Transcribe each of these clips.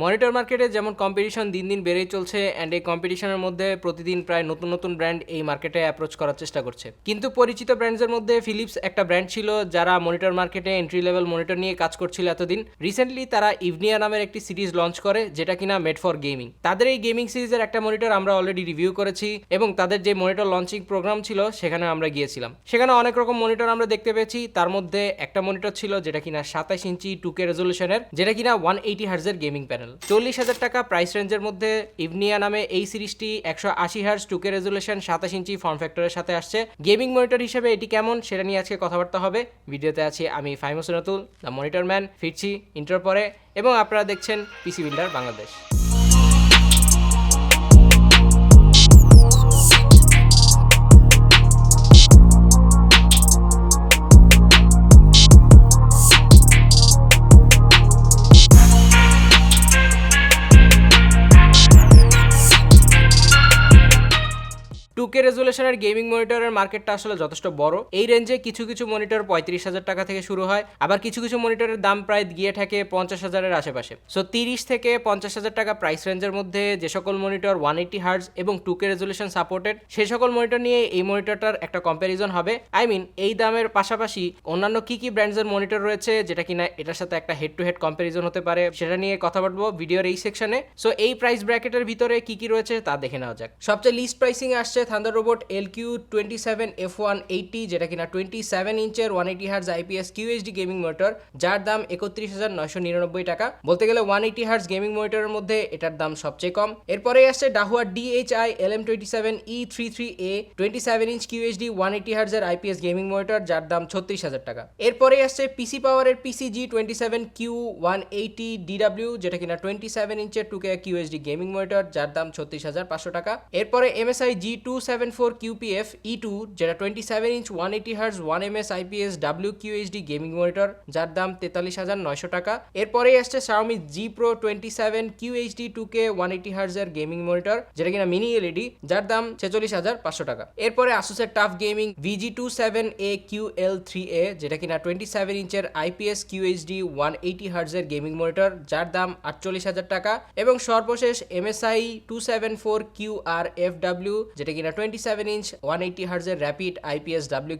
Monitor মার্কেটে যেমন competition দিন দিন বেড়েই চলছে অ্যান্ড এই কম্পিটিশনের মধ্যে প্রতিদিন প্রায় নতুন নতুন ব্র্যান্ড এই মার্কেটে অ্যাপ্রোচ করার চেষ্টা করছে। কিন্তু পরিচিত ব্র্যান্ডসের মধ্যে ফিলিপস একটা ব্র্যান্ড ছিল যারা মনিটর মার্কেটে এন্ট্রি লেভেল মনিটর নিয়ে কাজ করছিল এতদিন। রিসেন্টলি তারা ইভনিয়া নামের একটি সিরিজ লঞ্চ করে, যেটা কিনা মেড ফর গেমিং তাদের এই গেমিং সিরিজের একটা মনিটর আমরা অলরেডি রিভিউ করেছি এবং তাদের যে মনিটর লঞ্চিং প্রোগ্রাম ছিল, সেখানে আমরা গিয়েছিলাম। সেখানে অনেক রকম মনিটর আমরা দেখতে পেয়েছি। তার মধ্যে একটা মনিটর ছিল যেটা কিনা সাতাশ ইঞ্চি টু কে রেজলিউশনের যেটা কিনা ওয়ান এইটি হার্জের গেমিং প্যানেল চল্লিশ হাজার টাকা প্রাইস রেঞ্জের মধ্যে ইভনিয়া নামে এই সিরিজটি একশো আশি হার্স টুকে রেজুলেশন সাতাশ ইঞ্চি ফর্ম ফ্যাক্টরের সাথে আসছে। গেমিং মনিটর হিসেবে এটি কেমন সেটা নিয়ে আজকে কথাবার্তা হবে। ভিডিওতে আছি আমি ফাইমসুরাতুল দ্য মনিটর ম্যান ফিরছি ইন্টার পরে, এবং আপনারা দেখছেন পিসি বিল্ডার বাংলাদেশ কে রেজুলেশনের গেমিং মনিটরের মার্কেটটা আসলে যথেষ্ট বড়। এই রেঞ্জে কিছু কিছু মনিটর পঁয়ত্রিশ হাজার টাকা থেকে শুরু হয়, আবার কিছু কিছু মনিটরের দাম প্রায় গিয়ে থাকে পঞ্চাশ হাজারের আশেপাশে। সো তিরিশ থেকে পঞ্চাশ হাজার টাকা প্রাইস রেঞ্জের মধ্যে যে সকল মনিটর ওয়ান এইটি হার্জ এবং টু কে রেজুলেশন সাপোর্টেড সেই সকল মনিটর নিয়ে এই মনিটরটার একটা কম্প্যারিজন হবে। আই মিন এই দামের পাশাপাশি অন্যান্য কি কি ব্র্যান্ডসের মনিটর রয়েছে, যেটা কিনা এটার সাথে একটা হেড টু হেড কম্প্যারিজন হতে পারে, সেটা নিয়ে কথা বলব ভিডিওর এই সেকশনে সো এই প্রাইস ব্র্যাকেটের ভিতরে কি কি রয়েছে তা দেখে নেওয়া যাক। সবচেয়ে লিস্ট প্রাইসিং আসছে thunder robot L Q twenty seven F one eighty যেটা কিনা twenty seven ইঞ্চের one eighty hertz IPS QHD gaming monitor যার দাম একত্রিশ হাজার নয়শো নিরানব্বই টাকা। বলতে গেলে ওয়ান এইটি হার্স গেমিং মনিটরের মধ্যে এটার দাম সবচেয়ে কম। এরপরে আসছে Dahua DHI L M twenty seven E three three A twenty seven inch QHD one eighty হার্জের IPS gaming monitor যার দাম ছত্রিশ হাজার টাকা। এরপরে আসছে পিসি পাওয়ারের PC G twenty seven Q one eighty DW যেটা কিনা twenty seven ইঞ্চের two K QHD gaming monitor যার দাম ছত্রিশ হাজার পাঁচশো টাকা। এরপরে MSI G two seven four QPF E two যেটা twenty seven inch one eighty hertz one M S IPS W QHD gaming monitor যার দাম তেতাল্লিশ হাজার নয়শো টাকা। এরপরেই আসছে Xiaomi G pro twenty seven QHD two K one eighty হার্সের gaming monitor যেটা কিনা মিনি এলইডি যার দাম ছেচল্লিশ হাজার পাঁচশো টাকা। এরপরে আসুসের TUF gaming VG two seven A Q L three A যেটা কিনা টোয়েন্টি সেভেন ইঞ্চের আইপিএস কিউএইচডি ওয়ান এইটি হার্সের গেমিং মনিটর যার দাম আটচল্লিশ হাজার টাকা। এবং সর্বশেষ MSI two seven four Q R F W যেটা কিনা twenty seven inch one eighty হার্জের rapid IPS W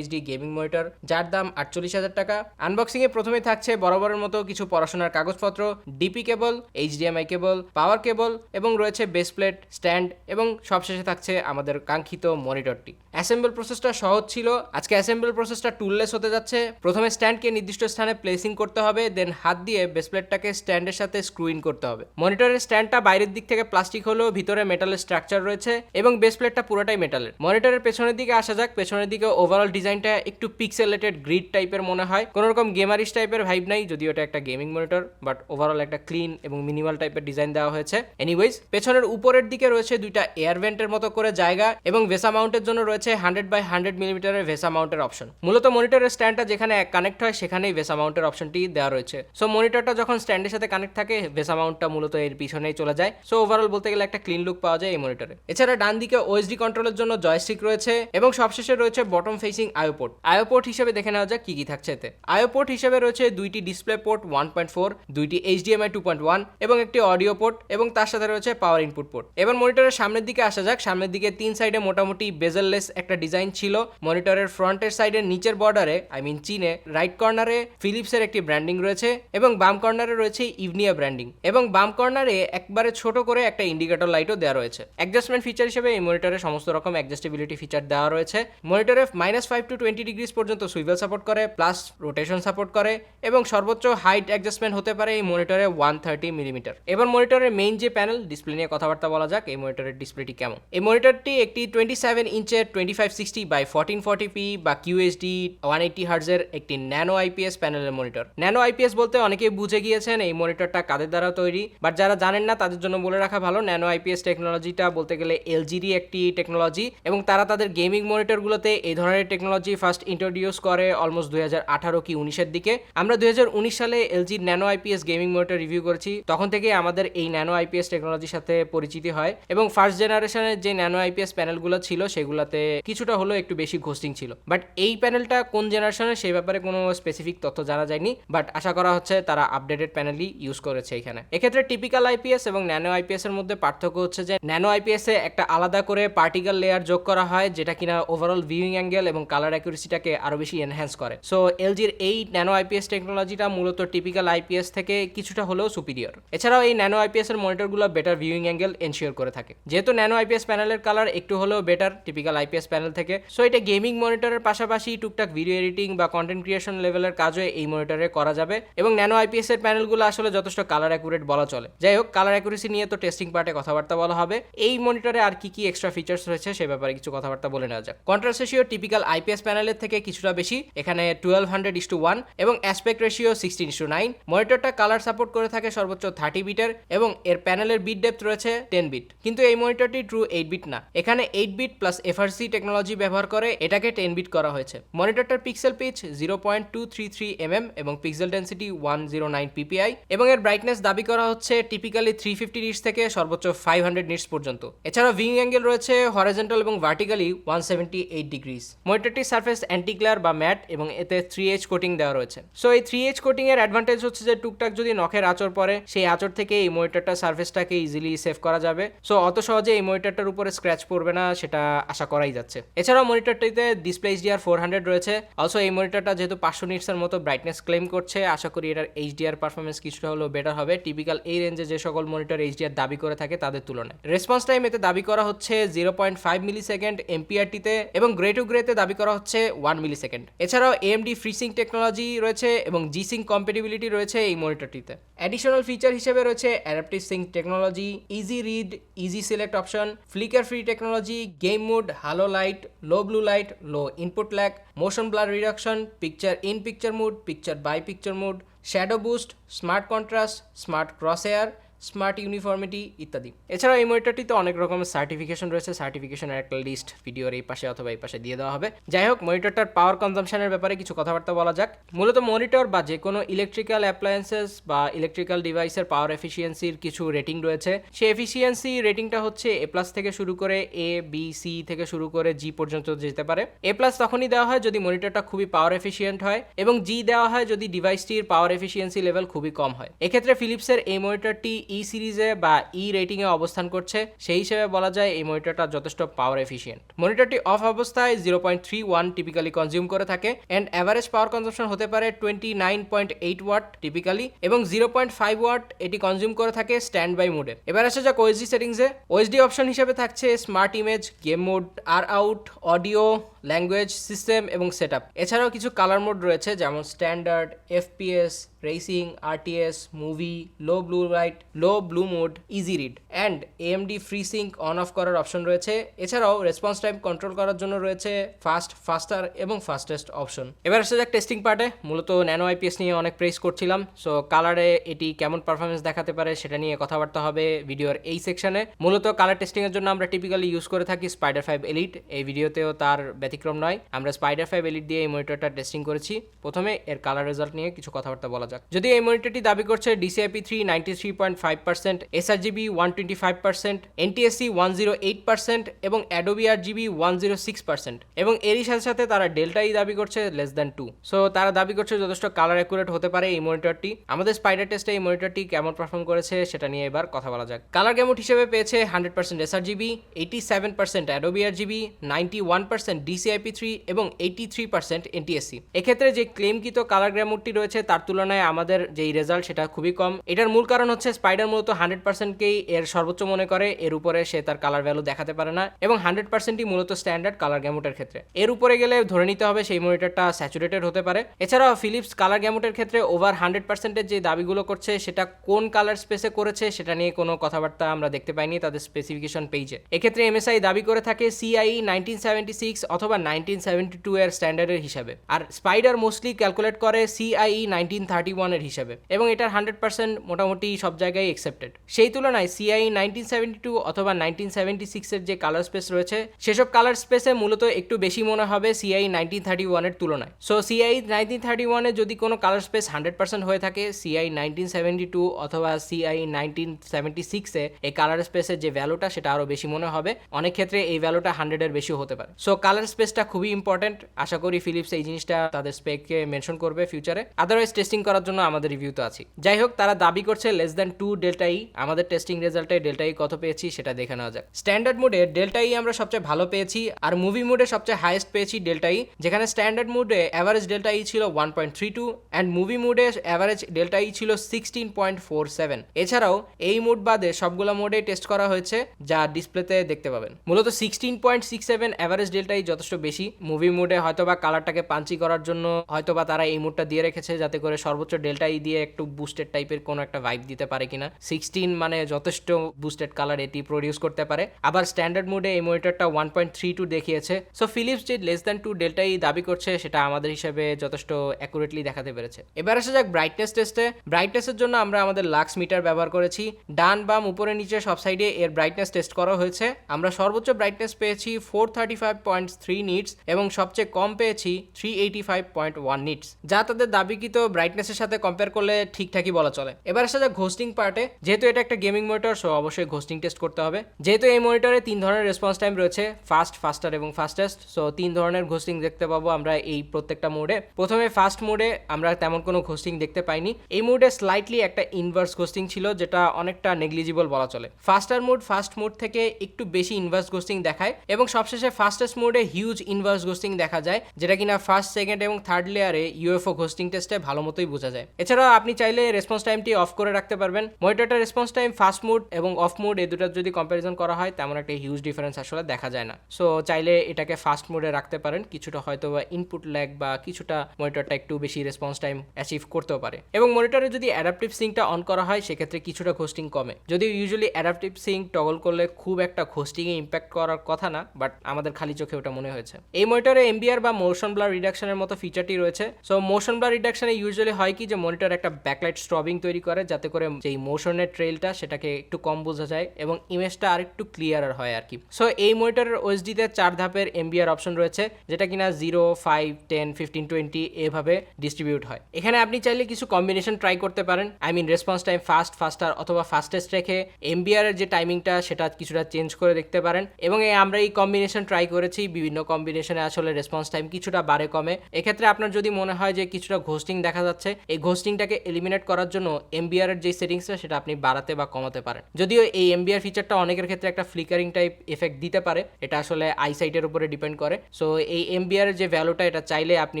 gaming monitor যার দাম আটচল্লিশ হাজার টাকা। আনবক্সিং এ প্রথমে থাকছে বরাবরের মতো কিছু পড়াশোনার কাগজপত্র ডিপি কেবল এইচডিএমআই কেবল পাওয়ার কেবল এবং রয়েছে বেস প্লেট স্ট্যান্ড এবং সবশেষে থাকছে আমাদের কাঙ্ক্ষিত মনিটরটি অ্যাসেম্বল প্রসেসটা সহজ ছিল। আজকে অ্যাসেম্বল প্রসেসটা টুললেস হতে যাচ্ছে। প্রথমে স্ট্যান্ডকে নির্দিষ্ট স্থানে প্লেসিং করতে হবে দেন হাত দিয়ে বেস প্লেটটাকে স্ট্যান্ডের সাথে স্ক্রু ইন করতে হবে। মনিটরের স্ট্যান্ডটা বাইরের দিক থেকে প্লাস্টিক হলেও ভিতরে মেটালের স্ট্রাকচার রয়েছে এবং বেস প্লেটটা পুরোটাই মেটালের মনিটরের পেছনের দিকে আসা যাক, পেছনের দিকে ওভারঅল ডিজাইনটা একটু পিক্সেলেটেড গ্রিড টাইপের মনে হয়। কোনো রকম গেমারিশ টাইপের ভাইব নাই, যদিও এটা একটা গেমিং মনিটর বাট ওভারঅল একটা ক্লিন এবং মিনিমাল টাইপের ডিজাইন দেওয়া হয়েছে। এনিওয়েজ পেছনের উপরের দিকে রয়েছে দুইটা এয়ার ভেন্টের মতো করে জায়গা এবং ভেসা মাউন্টের জন্য রয়েছে হান্ড্রেড বাই হান্ড্রেড মিলিমিটারের ভেসা মাউন্টের অপশন মূলত মনিটরের স্ট্যান্ডটা যেখানে কানেক্ট হয়, সেখানেই ভেসা মাউন্টের অপশনটি দেওয়া রয়েছে। সো মনিটরটা যখন স্ট্যান্ডের সাথে কানেক্ট থাকে ভেসা মাউন্টটা মূলত এর পিছনেই চলে যায়। সো ওভারঅল বলতে গেলে একটা ক্লিন লুক পাওয়া যায় এই মনিটরে এছাড়া ডান দিকে ওএসডি কন্ট্রোলের জন্য জয়স্টিক রয়েছে এবং সবশেষে রয়েছে বটম ফেসিং আয়োপোর্ট আয়োপোর্ট হিসেবে দেখে নেওয়া যাক কি কি থাকছে এতে। আয়োপোর্ট হিসেবে রয়েছে দুইটি display port one point four দুইটি এইচডিএমআই টু পয়েন্ট ওয়ান এবং একটি অডিও পোর্ট এবং তার সাথে রয়েছে পাওয়ার ইনপুট পোর্ট এবার মনিটরের সামনের দিকে আসা যাক। সামনের দিকে তিন সাইডে মোটামুটি বেজেললেস একটা ডিজাইন ছিল। মনিটরের ফ্রন্টের সাইডের নিচের বর্ডারে আই মিন চিনে রাইট কর্নারে ফিলিপসের একটি ব্র্যান্ডিং রয়েছে এবং বাম কর্নারে রয়েছে ইভনিয়া ব্র্যান্ডিং এবং বাম কর্নারে একবারে ছোট করে একটা ইন্ডিকেটর লাইটও দেওয়া রয়েছে। অ্যাডজাস্টমেন্ট ফিচার হিসেবে এই মনিটরে সমস্ত রকম অ্যাডজাস্টেবিলিটি ফিচার দেওয়া রয়েছে। মনিটরে minus five to twenty degrees পর্যন্ত সুইভেল সাপোর্ট করে প্লাস রোটেশন সাপোর্ট করে এবং সর্বোচ্চ হাইট অ্যাডজাস্টমেন্ট হতে পারে এই মনিটরে ওয়ান থার্টি মিলিমিটার এবার মনিটরের মেইন যে প্যানেল ডিসপ্লে নিয়ে কথাবার্তা বলা যাক, এই মনিটরের ডিসপ্লেটি কেমন? এই মনিটরটি একটি twenty seven ইঞ্চের twenty five sixty by fourteen forty P বা কিউএসডি ওয়ান এইটি হার্জের একটি ন্যানো আইপিএস প্যানেলের মনিটর ন্যানো আইপিএস বলতে অনেকেই বুঝে গিয়েছেন এই মনিটরটা কাদের দ্বারা তৈরি বাট যারা জানেন না তাদের জন্য বলে রাখা ভালো ন্যানো আইপিএস টেকনোলজিটা বলতে গেলে এলজিরই একটি টেকনোলজি এবং তারা তাদের গেমিং মনিটরগুলোতে এই ধরনের টেকনোলজি ফার্স্ট ইন্ট্রোডিউস করে অলমোস্ট দুই হাজার আঠারো কি উনিশের দিকে। আমরা দুই হাজার উনিশ সালে এলজির nano IPS gaming monitor review করেছি। তখন থেকে আমাদের এই ন্যানো আইপিএস টেকনোলজির সাথে পরিচিতি হয় এবং ফার্স্ট জেনারেশনের যে ন্যানো আইপিএস প্যানেলগুলো ছিল সেগুলোতে কিছুটা হলেও একটু বেশি ঘোস্টিং ছিল। বাট এই প্যানেলটা কোন জেনারেশনের সেই ব্যাপারে কোনো স্পেসিফিক তথ্য জানা যায়নি। বাট আশা করা হচ্ছে তারা আপডেটেড প্যানেলই ইউজ করেছে এখানে। এক্ষেত্রে টিপিক্যাল আইপিএস এবং ন্যানো আইপিএস এর মধ্যে পার্থক্য হচ্ছে যে ন্যানো আইপিএস এ একটা আলাদা করে পার্টিকেল লেয়ার যোগ করা হয়, যেটা কিনা ওভারঅল ভিউইং অ্যাঙ্গেল এবং কালার অ্যাকুরেসিটাকে আরও বেশি এনহ্যান্স করে। সো এলজির এই ন্যানো আইপিএস টেকনোলজিটা মূলত টিপিক্যাল আইপিএস থেকে কিছুটা হলেও সুপিরিয়র এছাড়াও এই ন্যানো আইপিএস এর মনিটরগুলো বেটার ভিউইং অ্যাঙ্গেল এনশিওর করে থাকে। যেহেতু ন্যানো আইপিএস প্যানেলের কালার একটু হলেও বেটার টিপিক্যাল আইপিএস প্যানেল থেকে সো এটা গেমিং মনিটরের পাশাপাশি টুকটাক ভিডিও এডিটিং বা কন্টেন্ট ক্রিয়েশন লেভেলের কাজও এই মনিটরে করা যাবে। এবং ন্যানো আইপিএস এর প্যানেলগুলো আসলে যথেষ্ট কালার অ্যাকুরেট বলা চলে। যাই হোক কালার অ্যাকুরেসি নিয়ে তো টেস্টিং পার্টে কথাবার্তা বলা হবে। এই মনিটরে আর কি কি এক্সট্রা ফিচার্স রয়েছে, সে ব্যাপারে কিছু কথাবার্তা বলে নেওয়া যাক। কন্ট্রাস্ট রেশিও টিপিক্যাল আইপিএস প্যানেলের থেকে কিছুটা বেশি, এখানে twelve hundred is to one এবং aspect ratio sixteen is to nine মনিটরটা colour support করে থাকে সর্বোচ্চ থার্টি বিটের এবং এর প্যানেলের বিট ডেপথ রয়েছে টেন বিট কিন্তু এই মনিটরটি ট্রু এইট বিট না। এখানে eight bit plus FRC technology ব্যবহার করে এটাকে টেন বিট করা হয়েছে। মনিটরটার pixel pitch zero point two three three mm এবং pixel density one zero nine PPI এবং এর ব্রাইটনেস দাবি করা হচ্ছে টিপিক্যালি থ্রি ফিফটি নিটস থেকে সর্বোচ্চ ফাইভ হান্ড্রেড নিটস পর্যন্ত। এছাড়া ভিং অ্যাঙ্গেল রয়েছে হরাইজেন্টাল এবং vertically one seventy eight degrees মনিটরটির surface anti glare বা ম্যাট এবং এতে থ্রি এইচ কোটিং দেওয়া রয়েছে। সো এই থ্রি এইচ কোটিং এর অ্যাডভান্টেজ হচ্ছে যে টুকটাক যদি নখের আচর পরে সেই আচর থেকে এই মনিটরটার সার্ফেসটাকে ইজিলি সেভ করা যাবে। সো অত সহজে এই মনিটরটার উপরে স্ক্র্যাচ পড়বে না, সেটা আশা করাই যাচ্ছে। এছাড়াও মনিটরটিতে ডিসপ্লে এইচডিআর ফোর হান্ড্রেড রয়েছে। অলসো এই মনিটরটা যেহেতু পাঁচশো নিটসের মতো ব্রাইটনেস ক্লেম করছে, আশা করি এটার এইচডিআর পারফরমেন্স কিছুটা হলেও বেটার হবে। টিপিক্যাল এই রেঞ্জে যে সকল মনিটর এইচডিআর দাবি করে থাকে, তাদের তুলনায়। রেসপন্স টাইম এতে দাবি করা হচ্ছে zero point five milli second এমপিআরটিতে এবং গ্রে টু গ্রেতে দাবি করা হচ্ছে ওয়ান মিলি সেকেন্ড এছাড়াও এএমডি ফ্রিসিং টেকনোলজি রয়েছে এবং জি সিং কম্পেটিবিলিটি রয়েছে এই মনিটরটিতে অ্যাডিশনাল ফিচার হিসেবে রয়েছে adaptive sync technology easy read easy select option flicker free technology game mode halo light low blue light low input lag motion blur reduction picture in picture mode picture by picture mode shadow boost smart contrast smart crosshair smart uniformity ইত্যাদি। এছাড়াও এই মনিটরটিতে অনেক রকমের certification রয়েছে। সার্টিফিকেশনের একটা list ভিডিওর এই পাশে অথবা এই পাশে দিয়ে দেওয়া হবে। যাই হোক, মনিটরটার পাওয়ার কনজামশনের ব্যাপারে কিছু কথাবার্তা বলা যাক। মূলত মনিটর বা যে কোনো ইলেকট্রিক্যাল অ্যাপ্লায়েন্সেস বা ইলেকট্রিক্যাল ডিভাইসের পাওয়ার এফিসিয়েন্সির কিছু রেটিং রয়েছে। সেই এফিসিয়েন্সি রেটিংটা হচ্ছে এ প্লাস থেকে শুরু করে এ বি সি থেকে শুরু করে জি পর্যন্ত যেতে পারে। এ প্লাস তখনই দেওয়া হয় যদি মনিটরটা খুবই পাওয়ার এফিসিয়েন্ট হয় এবং জি দেওয়া হয় যদি ডিভাইসটির পাওয়ার এফিসিয়েন্সি লেভেল খুবই কম হয়। এক্ষেত্রে ফিলিপসের এই মনিটরটি ই সিরিজে বা ই রেটিংয়ে অবস্থান করছে, সেই হিসেবে বলা যায় এই মনিটরটা যথেষ্ট পাওয়ার এফিসিয়েন্ট মনিটরটি অফ অবস্থায় zero point three one typically consume করে থাকে অ্যান্ড অ্যাভারেজ পাওয়ার কনজামশন হতে পারে twenty nine point eight watt typically এবং জিরো পয়েন্ট ফাইভ ওয়াট এটি কনজিউম করে থাকে স্ট্যান্ড বাই মোডে এবার আসা যাক ওএসডি সেটিংসে ওএসডি অপশন হিসেবে থাকছে স্মার্ট ইমেজ গেম মোড আর আউট অডিও ল্যাঙ্গুয়েজ সিস্টেম এবং সেট এছাড়াও কিছু কালার মোড রয়েছে যেমন standard FPS racing RTS movie low blue light low blue mode easy read and AMD FreeSync on off করার option রয়েছে। এছাড়াও রেসপন্স টাইম কন্ট্রোল করার জন্য রয়েছে ফাস্ট ফাস্টার এবং ফাস্টেস্ট অপশন এবার আসা যাক টেস্টিং পার্টে মূলত ন্যানো আইপিএস নিয়ে অনেক প্রেস করছিলাম। সো কালারে এটি কেমন পারফরমেন্স দেখাতে পারে সেটা নিয়ে কথাবার্তা হবে ভিডিওর এই সেকশনে মূলত কালার টেস্টিং এর জন্য আমরা টিপিক্যালি ইউজ করে থাকি স্পাইডার ফাইভ এলিট এই ভিডিওতেও তার ব্যতিক্রম নয়। আমরা স্পাইডার ফাইভ এলিট দিয়ে এই মনিটরটা টেস্টিং করেছি। প্রথমে এর কালার রেজাল্ট নিয়ে কিছু কথাবার্তা বলা যাক। যদি এই মনিটরটি দাবি করছে DCIP three ninety three point five percent sRGB one twenty five percent NTSC one zero eight percent এবং Adobe R GB one zero six percent এবং এরই সাথে সাথে তারা ডেল্টাই দাবি করছে লেস দ্যান টু সো তারা দাবি করছে যথেষ্ট কালার অ্যাকুরেট হতে পারে এই মনিটরটি আমাদের স্পাইডার টেস্টে এই মনিটরটি কেমন পারফর্ম করেছে সেটা নিয়ে এবার কথা বলা যাক। কালার গ্যামুট হিসেবে পেয়েছে hundred percent sRGB eighty seven percent Adobe R GB ninety one percent DCIP three এবং এইটি থ্রি পার্সেন্ট এনটিএসসি এক্ষেত্রে যে ক্লেমকৃত কালার গ্রামুটটি রয়েছে, তার তুলনায় আমাদের যেই রেজাল্ট সেটা খুবই কম। এটার মূল কারণ হচ্ছে স্পাইডার মূলত হান্ড্রেড পার্সেন্টকেই এর সর্বোচ্চ মনে করে, এর উপরে সে তার কালার ভ্যালু দেখাতে পারে না এবং হান্ড্রেড পার্সেন্টই মূলত স্ট্যান্ডার্ড কালার গ্যামুটের ক্ষেত্রে। এর উপরে গেলে ধরে নিতে হবে সেই মনিটরটা স্যাচুরেটেড হতে পারে। এছাড়াও ফিলিপস কালার গ্যামুটের ক্ষেত্রে ওভার হান্ড্রেড পার্সেন্টের যে দাবিগুলো করছে, সেটা কোন কালার স্পেসে করেছে, সেটা নিয়ে কোনো কথাবার্তা আমরা দেখতে পাইনি তাদের স্পেসিফিকেশন পেজে এক্ষেত্রে এমএসআই দাবি করে থাকে সিআই নাইনটিন সেভেন্টি সিক্স অথবা নাইনটিন সেভেন্টি টু এর স্ট্যান্ডার্ডের হিসাবে। আর স্পাইডার মোস্টলি ক্যালকুলেট করে সিআই নাইনটিন থার্টি থার্টি ওয়ানের হিসাবে। এবং এটার হান্ড্রেড পার্সেন্ট মোটামুটি সব জায়গায় একসেপ্টেড সেই তুলনায় সিআই নাইনটিন সেভেন্টি টু অথবা নাইনটিন সেভেন্টি সিক্সের যে কালার স্পেস রয়েছে, সেসব কালার স্পেসে মূলত একটু বেশি মনে হবে সিআই নাইনটিন থার্টি ওয়ানের তুলনায়। সো সিআই নাইনটিন থার্টি ওয়ানে যদি কোনো কালার স্পেস হান্ড্রেড পার্সেন্ট হয়ে থাকে সিআই নাইনটিন সেভেন্টি টু অথবা সিআই নাইনটিন সেভেন্টি সিক্সে এই কালার স্পেসের যে ভ্যালুটা সেটা আরও বেশি মনে হবে। অনেক ক্ষেত্রে এই ভ্যালুটা হান্ড্রেডের বেশিও হতে পারে। সো কালার স্পেসটা খুবই ইম্পর্টেন্ট আশা করি ফিলিপস এই জিনিসটা তাদের স্পেককে মেনশন করবে ফিউচারে আদারওয়াইজ টেস্টিং করার জন্য আমাদের রিভিউ তো আছি। যাই হোক তারা দাবি করছে less than two delta E আমাদের টেস্টিং রেজাল্টে ডেল্টা ই কত পেয়েছি সেটা দেখে নেওয়া যাক। স্ট্যান্ডার্ড মুডে ডেল্টা ই আমরা সবচেয়ে ভালো পেয়েছি, আর মুভি মুডে সবচেয়ে হাইয়েস্ট পেয়েছি ডেল্টা ই যেখানে স্ট্যান্ডার্ড মুডে অ্যাভারেজ ডেল্টা ই ছিল one point three two and movie মুডে অ্যাভারেজ ডেল্টা ই ছিল সিক্সটিন পয়েন্ট ফোর সেভেন এছাড়াও, এই মুড বাদে সবগুলো মোডে টেস্ট করা হয়েছে, যা ডিসপ্লেতে দেখতে পাবেন। মূলত sixteen point six seven average ডেল্টাই যথেষ্ট বেশি। মুভি মুডে হয়তোবা কালারটাকে পাঞ্চি করার জন্য হয়তোবা তারা এই মুডটা দিয়ে রেখেছে, যাতে করে সর্বোচ্চ ডেল্টাই দিয়ে একটু বুস্টেড টাইপের কোনো একটা ভাইব দিতে পারে কিনা? সিক্সটিন মানে যথেষ্ট বুস্টেড কালার এটি প্রডিউস করতে পারে। আবার স্ট্যান্ডার্ড মুডে এই মনিটরটা ওয়ান পয়েন্ট থ্রি টু দেখিয়েছে। সো ফিলিপস যে লেস দ্যান টু ডেল্টাই দাবি করছে, সেটা আমাদের হিসেবে যথেষ্ট অ্যাকুরেটলি দেখাতে পেরেছে। এবার আসা যাক ব্রাইটনেস টেস্টে ব্রাইটনেসের জন্য আমরা আমাদের লাক্স মিটার ব্যবহার করেছি। ডান বাম উপরে নিচে সব সাইডে এর ব্রাইটনেস টেস্ট করা হয়েছে। আমরা সর্বোচ্চ ব্রাইটনেস পেয়েছি four thirty five point three nits এবং সবচেয়ে কম পেয়েছি three eighty five point one nits যা তাদের দাবিকৃত ব্রাইটনেসের সাথে কম্পেয়ার করলে ঠিকঠাকই বলা চলে। এবার আসা যাক ঘোস্টিং পার্টে যেহেতু এটা একটা গেমিং মনিটর সো অবশ্যই ঘোস্টিং টেস্ট করতে হবে। যেহেতু এই মনিটরে তিন ধরনের রেসপন্স টাইম রয়েছে ফাস্ট ফাস্টার এবং ফাস্টেস্ট সো তিন ধরনের ঘোস্টিং দেখতে পাবো আমরা এই প্রত্যেকটা মোডে প্রথমে ফাস্ট মোডে আমরা তেমন কোনো ঘোস্টিং দেখতে পাইনি। এই মোডে স্লাইটলি একটা ইনভার্স ঘোস্টিং ছিল, যেটা অনেকটা নেগলিজিবল বলা চলে। ফাস্টার মোড ফাস্ট মোড থেকে একটু বেশি ইনভার্স ঘোস্টিং দেখায় এবং সবশেষে ফাস্টেস্ট মোডে হিউজ ইনভার্স ঘোস্টিং দেখা যায়, যেটা কিনা ফার্স্ট সেকেন্ড এবং থার্ড লেয়ারে ইউএফও ঘোস্টিং টেস্টে ভালো মতোই বোঝা যায়। এছাড়াও আপনি চাইলে রেসপন্স টাইমটি অফ করে রাখতে পারবেন। মনিটরটা রেসপন্স টাইম ফাস্ট মুড এবং অফ মুড এই দুটার যদি কম্প্যারিজন করা হয়, তেমন একটা হিউজ ডিফারেন্স আসলে দেখা যায় না। সো চাইলে এটাকে ফাস্ট মুডে রাখতে পারেন, কিছুটা হয়তো বা ইনপুট ল্যাগ বা কিছুটা মনিটরটা একটু বেশি রেসপন্স টাইম অ্যাচিভ করতেও পারে। এবং মনিটরে যদি অ্যাডাপটিভ সিংটা অন করা হয়, সেক্ষেত্রে কিছুটা ঘোস্টিং কমে। যদি ইউজুয়ালি অ্যাডাপটিভ সিং টগল করলে খুব একটা ঘোস্টিংয়ে ইম্প্যাক্ট করার কথা না বাট আমাদের খালি চোখে ওটা মনে হয়েছে। এই মনিটরে এমবিআর বা মোশন ব্লার রিডাকশনের মতো ফিচারটি রয়েছে। সো মোশন ব্লার রিডাকশনে ইউজুয়ালি হয় কি যে মনিটর একটা ব্যাকলাইট স্ট্রবিং তৈরি করে যাতে করে যেই মোশনের ট্রেলটা সেটাকে একটু কম বোঝা যায় এবং ইমেজটা আর একটু ক্লিয়ার হয় আর কি। সো এই মনিটরের ওএসডিতে চার ধাপের এমবিআর অপশন রয়েছে, যেটা কিনা zero five ten fifteen twenty এভাবে ডিস্ট্রিবিউট হয়। এখানে আপনি চাইলে কিছু কম্বিনেশন ট্রাই করতে পারেন। I mean response time fast faster অথবা ফাস্টেস্ট রেখে এমবিআর এর যে টাইমিংটা সেটা কিছুটা চেঞ্জ করে দেখতে পারেন। এবং আমরা এই কম্বিনেশন ট্রাই করেছি, বিভিন্ন কম্বিনেশনে আসলে রেসপন্স টাইম কিছুটা বাড়ে, কমে। এক্ষেত্রে আপনার যদি মনে হয় যে কিছুটা ঘোস্টিং দেখা যাচ্ছে এই ঘোস্টিংটাকে এলিমিনেট করার জন্য এমবিআর এর যে সেটিংসটা সেটা আপনি বাড়াতে বা কমাতে পারেন। যদিও এই এমবিআর ফিচারটা অনেকের ক্ষেত্রে একটা ফ্লিকারিং টাইপ এফেক্ট দিতে পারে, এটা আসলে আইসাইটের উপরে ডিপেন্ড করে। সো এই এমবিআর যে ভ্যালুটা এটা চাইলে আপনি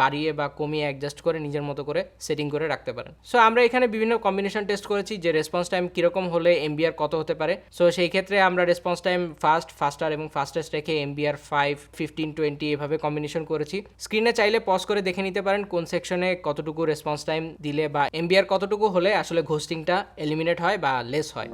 বাড়িয়ে বা কমিয়ে অ্যাডজাস্ট করে নিজের মতো করে সেটিং করে রাখতে পারেন। সো আমরা এখানে বিভিন্ন কম্বিনেশন টেস্ট করেছি, যে রেসপন্স টাইম কীরকম হলে এমবিআর কত হতে পারে। সো সেই ক্ষেত্রে আমরা রেসপন্স টাইম ফাস্ট ফাস্টার এবং ফাস্টেস্ট রেখে এমবিআর ফাইভ ফিফটিন টোয়েন্টি এভাবে কম্বিনেশন করেছি। স্ক্রিনে চাইলে পজ করে দেখে নিতে পারেন, কোন সেকশনে কতটুকু রেসপন্স টাইম দিলে বা এমবিআর কতটুকু হলে আসলে ঘোস্টিংটা এলিমিনেট হয় বা লেস হয়?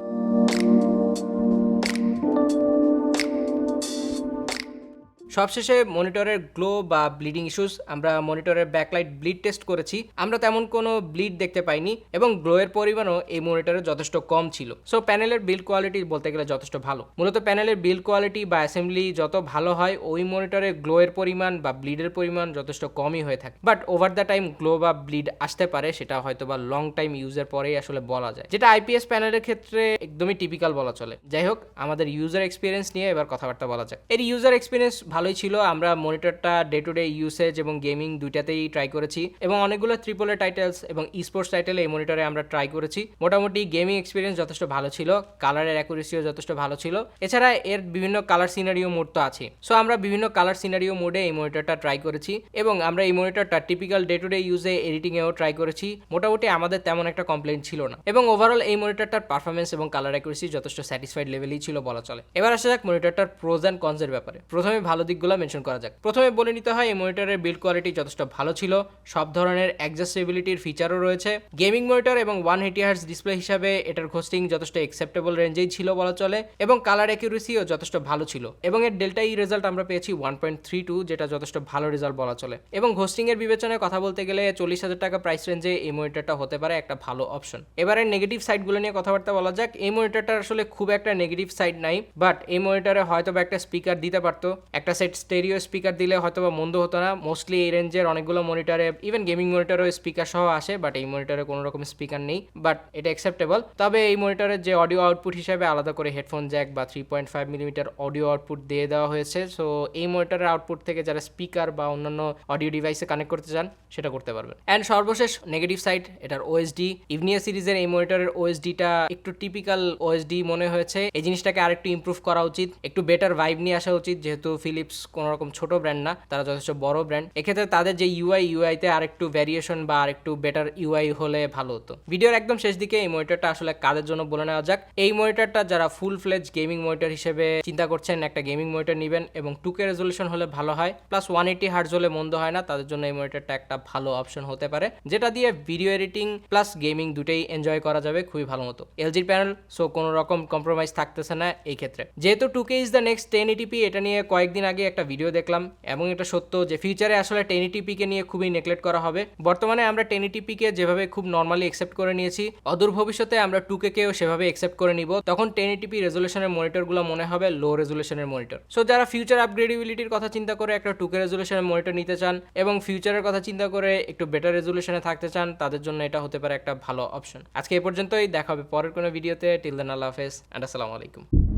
সবশেষে মনিটরের গ্লো বা ব্লিডিং ইস্যুস, আমরা মনিটরের ব্যাকলাইট ব্লিড টেস্ট করেছি। আমরা তেমন কোনো ব্লিড দেখতে পাইনি এবং গ্লোয়ের পরিমাণও এই মনিটরে যথেষ্ট কম ছিল। সো প্যানেলের বিল্ড কোয়ালিটি বলতে গেলে যথেষ্ট ভালো। মূলত প্যানেলের বিল্ড কোয়ালিটি বা অ্যাসেম্বলি যত ভালো হয়, ওই মনিটরে গ্লোয়ের পরিমাণ বা ব্লিডের পরিমাণ যথেষ্ট কমই হয়ে থাকে। But over the time glow বা ব্লিড আসতে পারে, সেটা হয়তো বা লং টাইম ইউজের পরেই আসলে বলা যায়। যেটা আইপিএস প্যানেলের ক্ষেত্রে একদমই টিপিক্যাল বলা চলে। যাই হোক, আমাদের ইউজার এক্সপিরিয়েন্স নিয়ে এবার কথাবার্তা বলা যাক। এর ইউজার এক্সপিরিয়েন্স ভালোই ছিল। আমরা মনিটরটা ডে টু ডে ইউসেজ এবং গেমিং দুইটাতেই ট্রাই করেছি এবং অনেকগুলো ট্রিপলের টাইটেলস এবং স্পোর্টস টাইটেল এই মনিটরে আমরা ট্রাই করেছি। মোটামুটি গেমিং এক্সপিরিয়েন্স যথেষ্ট ভালো ছিল কালারের অ্যাকুরেসিও যথেষ্ট ভালো ছিল। এছাড়া এর বিভিন্ন কালার সিনারিও মোড তো আছে। সো আমরা বিভিন্ন কালার সিনারিও মোডে এই মনিটরটা ট্রাই করেছি এবং আমরা এই মনিটরটা টিপিক্যাল ডে টু ডে ইউজে এডিটিংয়েও ট্রাই করেছি। মোটামুটি আমাদের তেমন একটা কমপ্লেন ছিল না। এবং ওভারঅল এই মনিটরটার পারফরমেন্স এবং কালার অ্যাকুরেসি যথেষ্ট স্যাটিসফাইড লেভেলেই ছিল বলা চলে। এবার আসা যাক মনিটরটার প্রোজ অ্যান্ড কনসের ব্যাপারে। প্রথমে ভালো দিকগুলো মেনশন করা যাক। প্রথমে বলে নিতে হয়, এই মনিটরের বিল্ড কোয়ালিটি যথেষ্ট ভালো ছিল। সব ধরনের অ্যাডজাস্টেবিলিটির ফিচারও রয়েছে। গেমিং মনিটর এবং ওয়ান এইটি হার্স ডিসপ্লে হিসাবে এটার হোস্টিং যথেষ্ট অ্যাকসেপ্টেবল রেঞ্জেই ছিল বলা চলে, এবং কালার অ্যাকিউরেসিও যথেষ্ট ভালো ছিল। এবং এর ডেল্টা ই রেজাল্ট আমরা পেয়েছি ওয়ান পয়েন্ট থ্রি টু যেটা যথেষ্ট ভালো রেজাল্ট বলা চলে। এবং হোস্টিং এর বিবেচনায় কথা বলতে গেলে চল্লিশ হাজার টাকা প্রাইস রেঞ্জে এই মনিটরটা হতে পারে একটা ভালো অপশন এবারে নেগেটিভ সাইডগুলো নিয়ে কথাবার্তা বলা যাক। এই মনিটরটার আসলে খুব একটা নেগেটিভ সাইড নাই বাট এই মনিটরে হয়তো বা একটা স্পিকার দিতে পারতো, একটা সেট স্টেরিও স্পিকার দিলে হয়তো বা মন্দ হতো না। মোস্টলি এই রেঞ্জের অনেকগুলো মনিটরে ইভেন গেমিং মনিটরেও স্পিকার সহ আসে বাট এই মনিটরে কোনো রকম স্পিকার নেই। বাট এটা অ্যাকসেপ্টেবল তবে এই মনিটরের যে অডিও আউটপুট হিসেবে আলাদা করে হেডফোন জ্যাক বা three point five millimetre audio output দিয়ে দেওয়া হয়েছে। সো এই মনিটরের আউটপুট থেকে যারা স্পিকার বা অন্যান্য অডিও ডিভাইসে কানেক্ট করতে চান, সেটা করতে পারবেন। অ্যান্ড সর্বশেষ নেগেটিভ সাইড এটার ওএসডি ইভনিয়া সিরিজের এই মনিটরের ওএসডিটা একটু টিপিক্যাল ওএসডি মনে হয়েছে। এই জিনিসটাকে আরেকটু ইমপ্রুভ করা উচিত। একটু বেটার ভাইব নিয়ে আসা উচিত, যেহেতু ফিলিপস কোনো রকম ছোট ব্র্যান্ড না, তারা যথেষ্ট বড় ব্র্যান্ড এক্ষেত্রে তাদের যে ইউআই ইউআইতে আরেকটু ভ্যারিয়েশন বা আরেকটু বেটার ইউআই হলে ভালো হতো। ভিডিওর একদম শেষ দিকে এই মনিটরটা আসলে কাদের জন্য বলে নেওয়া যাক। এই মনিটরটা যারা ফুল ফ্লেজ গেমিং মনিটর হিসেবে চিন্তা করছেন, একটা গেমিং মনিটর নেবেন এবং টুকে রেজলিউশন হলে ভালো হয় প্লাস ওয়ান এইটি হার্জ হলে মন্দ হয় না, তাদের জন্য এই মনিটরটা একটা ভালো অপশন হতে পারে, যেটা দিয়ে ভিডিও এডিটিং প্লাস গেমিং দুটোই এনজয় করা যাবে খুবই ভালো মতো। এলজির প্যানেল সো কোনো রকম কম্প্রোমাইজ থাকতেছে না এই ক্ষেত্রে। যেহেতু two K is the next ten eighty p এটা নিয়ে কয়েকদিন আগে একটা ভিডিও দেখলাম এবং এটা সত্য যে ফিউচারে আসলে টেন কে নিয়ে খুবই নেগলেক্ট করা হবে। বর্তমানে আমরা টেন কে যেভাবে খুব নর্মালি একসেপ্ট করে নিয়েছি, অদূর ভবিষ্যতে আমরা টুকে কেও সেভাবে একসেপ্ট করে নিব। তখন টেন এটিপি রেজলিউশনের মনিটরগুলো মনে হবে লো রেজলিউশনের মনিটর সো যারা ফিউচার আপগ্রেডেবিলিটির কথা চিন্তা করে একটা টুকে রেজলিউশনের মনিটর নিতে চান এবং ফিউচারের কথা চিন্তা করে একটু বেটার রেজলিউশনে থাকতে চান, তাদের জন্য এটা হতে পারে একটা ভালো অপশন আজকে এই পর্যন্তই, দেখা হবে পরের কোনো ভিডিওতে টিল দেন আল্লাহ হাফেজ অ্যান্ড আসসালামু আলাইকুম।